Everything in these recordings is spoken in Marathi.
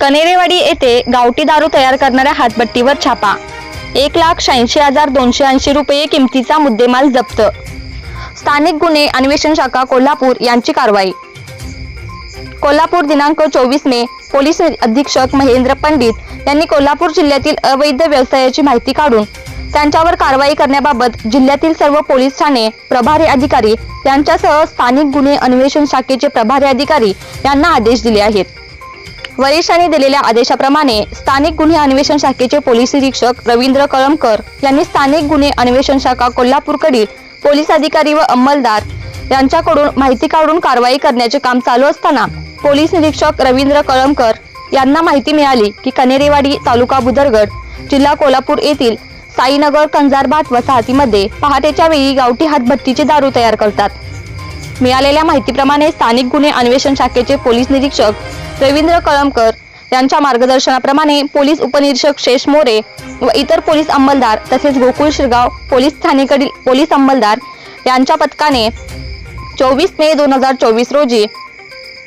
कनेरेवाडी येथे गावठी दारू तयार करणाऱ्या हातभट्टीवर छापा. एक लाख शहाऐंशी हजार दोनशे ऐंशी रुपये किमतीचा मुद्देमाल जप्त. स्थानिक गुन्हे अन्वेषण शाखा कोल्हापूर यांची कारवाई. कोल्हापूर दिनांक चोवीस मे पोलीस अधीक्षक महेंद्र पंडित यांनी कोल्हापूर जिल्ह्यातील अवैध व्यवसायाची माहिती काढून त्यांच्यावर कारवाई करण्याबाबत जिल्ह्यातील सर्व पोलीस ठाणे प्रभारी अधिकारी यांच्यासह स्थानिक गुन्हे अन्वेषण शाखेचे प्रभारी अधिकारी यांना आदेश दिले आहेत. वरिष्ठांनी दिलेल्या आदेशाप्रमाणे स्थानिक गुन्हे अन्वेषण शाखेचे पोलीस निरीक्षक रवींद्र कळमकर यांनी स्थानिक गुन्हे अन्वेषण शाखा कोल्हापूरकडील पोलीस अधिकारी व अंमलदार यांच्याकडून माहिती काढून कारवाई करण्याचे काम चालू असताना पोलीस निरीक्षक रवींद्र कळमकर यांना माहिती मिळाली की कनेरेवाडी तालुका बुदरगड जिल्हा कोल्हापूर येथील साईनगर कंजारभाट वसाहतीमध्ये पहाटेच्या वेळी गावठी हातभट्टीची दारू तयार करतात. मिळालेल्या माहितीप्रमाणे स्थानिक गुन्हे अन्वेषण शाखेचे पोलीस निरीक्षक रवींद्र कळमकर यांच्या मार्गदर्शनाप्रमाणे पोलीस उपनिरीक्षक शेष मोरे व इतर पोलीस अंमलदार तसेच गोकुळ शिरगाव पोलीस ठाणेकडील पोलीस अंमलदार यांच्या पथकाने चोवीस मे दोन हजार चोवीस रोजी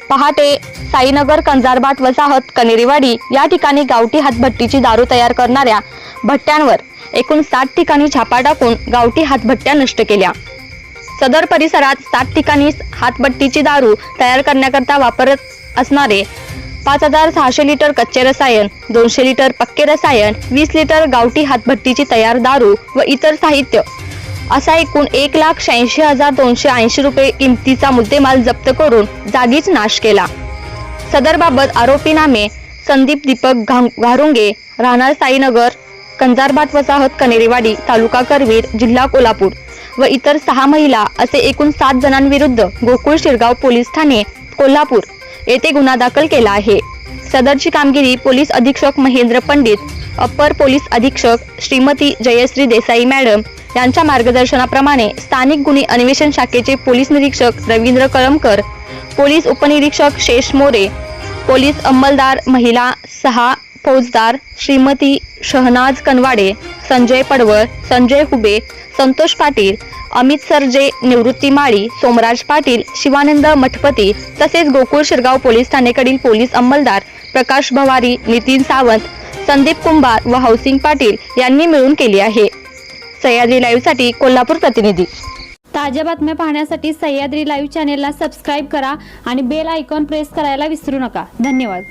पहाटे साईनगर कंजारबाट वसाहत कनेरीवाडी या ठिकाणी गावठी हातभट्टीची दारू तयार करणाऱ्या भट्ट्यांवर एकूण सात ठिकाणी छापा टाकून गावठी हातभट्ट्या नष्ट केल्या. सदर परिसरात सात ठिकाणी हातभट्टीची दारू तयार करण्याकरता वापरत असणारे पाच हजार सहाशे लिटर कच्चे रसायन दोनशे लिटर पक्के रसायन वीस लिटर गावठी हातभट्टीची तयार दारू व इतर साहित्य. असा एकूण एक लाख शहाऐंशी हजार दोनशे ऐंशी रुपये किमतीचा मुद्देमाल जप्त करून जागीच नाश केला. सदरबाबत आरोपीनामे संदीप दीपक घारुंगे राहणार साईनगर कंजारबाट वसाहत कनेरीवाडी तालुका करवीर जिल्हा कोल्हापूर व इतर सहा महिला असे एकूण सात जणांविरुद्ध गोकुळ शिरगाव पोलीस ठाणे कोल्हापूर येथे गुन्हा दाखल केला आहे. सदरची कामगिरी पोलीस अधीक्षक महेंद्र पंडित अप्पर पोलीस अधीक्षक श्रीमती जयश्री देसाई मॅडम यांच्या मार्गदर्शनाप्रमाणे स्थानिक गुन्हे अन्वेषण शाखेचे पोलीस निरीक्षक रवींद्र कळमकर पोलीस उपनिरीक्षक शेष मोरे पोलीस अंमलदार महिला सहा फौजदार श्रीमती शहनाज कनवाडे संजय पडवळ संजय हुबे संतोष पाटील अमित सरजे निवृत्ती माळी सोमराज पाटील शिवानंद मठपती तसेच गोकुळ शिरगाव पोलीस ठाणेकडील पोलीस अंमलदार प्रकाश भवारी नितीन सावंत संदीप कुंभार व हाऊसिंग पाटील यांनी मिळून केली आहे. सह्याद्री लाईव्हसाठी कोल्हापूर प्रतिनिधी. ताज्या बातम्या पाहण्यासाठी सह्याद्री लाईव्ह चॅनेलला सबस्क्राईब करा आणि बेल आयकॉन प्रेस करायला विसरू नका. धन्यवाद.